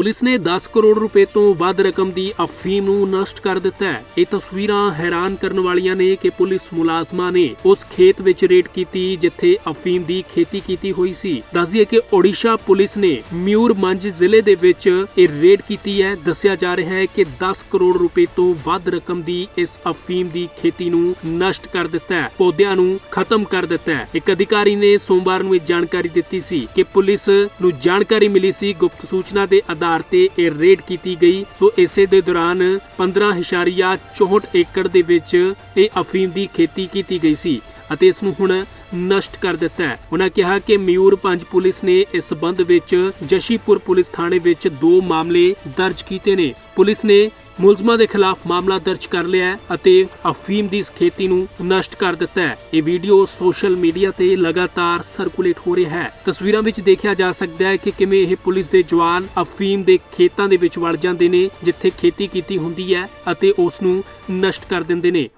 Police ਨੇ 10 ਕਰੋੜ ਰੁਪਏ ਤੋਂ ਵੱਧ ਰਕਮ ਦੀ ਅਫੀਮ ਨੂੰ ਨਸ਼ਟ ਕਰ ਦਿੱਤਾ ਹੈ। ਇਹ ਤਸਵੀਰਾਂ ਹੈਰਾਨ ਕਰਨ ਵਾਲੀਆਂ ਨੇ ਕਿ ਪੁਲਿਸ ਮੁਲਾਜ਼ਮਾਂ ਨੇ ਉਸ ਖੇਤ ਵਿੱਚ ਰੇਡ ਕੀਤੀ ਜਿੱਥੇ ਅਫੀਮ ਦੀ ਖੇਤੀ ਕੀਤੀ ਹੋਈ ਸੀ। ਦੱਸਦੀਏ ਕਿ ਓਡੀਸ਼ਾ ਪੁਲਿਸ ਨੇ ਮਿਊਰਮੰਜ ਜ਼ਿਲ੍ਹੇ ਦੇ ਵਿੱਚ ਇਹ ਰੇਡ ਕੀਤੀ ਹੈ। ਦੱਸਿਆ ਜਾ ਰਿਹਾ ਹੈ ਕਿ 10 ਕਰੋੜ ਰੁਪਏ ਤੋਂ ਵੱਧ ਰਕਮ ਦੀ ਇਸ ਅਫੀਮ ਦੀ ਖੇਤੀ ਨੂੰ ਨਸ਼ਟ ਕਰ ਦਿੱਤਾ ਹੈ। ਪੌਦਿਆਂ ਨੂੰ ਖਤਮ ਕਰ ਦਿੱਤਾ ਹੈ। ਇੱਕ ਅਧਿਕਾਰੀ ਨੇ ਸੋਮਵਾਰ ਨੂੰ ਇਹ ਜਾਣਕਾਰੀ ਦਿੱਤੀ ਸੀ ਕਿ ਪੁਲਿਸ ਨੂੰ ਜਾਣਕਾਰੀ ਮਿਲੀ ਸੀ। ਗੁਪਤ ਸੂਚਨਾ ਦੇ ਆਧਾਰ ਤੇ ਇਹ ਰੇਡ ਕੀਤੀ ਗਈ। ਸੋ ਇਸੇ ਦੇ ਦੌਰਾਨ 15.64 ਏਕੜ ਦੇ ਵਿੱਚ ਇਹ ਅਫੀਮ ਦੀ ਖੇਤੀ ਕੀਤੀ ਗਈ ਸੀ ਅਤੇ ਇਸ ਨੂੰ ਹੁਣ ਨਸ਼ਟ ਕਰ ਦਿੱਤਾ ਹੈ। ਉਹਨਾਂ ਕਿਹਾ ਕਿ ਮਿਊਰ ਪੰਜ ਪੁਲਿਸ ਨੇ ਇਸ ਸਬੰਧ ਵਿੱਚ ਜਸ਼ੀਪੁਰ ਪੁਲਿਸ ਥਾਣੇ ਵਿੱਚ ਦੋ ਮਾਮਲੇ ਦਰਜ ਕੀਤੇ ਨੇ। ਪੁਲਿਸ ਨੇ ਮੁਲਜ਼ਮਾਂ ਦੇ ਖਿਲਾਫ ਮਾਮਲਾ ਦਰਜ ਕਰ ਲਿਆ ਹੈ ਅਤੇ ਅਫੀਮ ਦੀ ਇਸ ਖੇਤੀ ਨੂੰ ਨਸ਼ਟ ਕਰ ਦਿੱਤਾ ਹੈ। ਇਹ ਵੀਡੀਓ ਸੋਸ਼ਲ ਮੀਡੀਆ ਤੇ ਲਗਾਤਾਰ ਸਰਕੂਲੇਟ ਹੋ ਰਿਹਾ ਹੈ। ਤਸਵੀਰਾਂ ਵਿੱਚ ਦੇਖਿਆ ਜਾ ਸਕਦਾ ਹੈ ਕਿ ਕਿਵੇਂ ਇਹ ਪੁਲਿਸ ਦੇ ਜਵਾਨ ਅਫੀਮ ਦੇ ਖੇਤਾਂ ਦੇ ਵਿੱਚ ਵੜ ਜਾਂਦੇ ਨੇ, ਜਿੱਥੇ ਖੇਤੀ ਕੀਤੀ ਹੁੰਦੀ ਹੈ ਅਤੇ ਉਸ ਨੂੰ ਨਸ਼ਟ ਕਰ ਦਿੰਦੇ ਨੇ।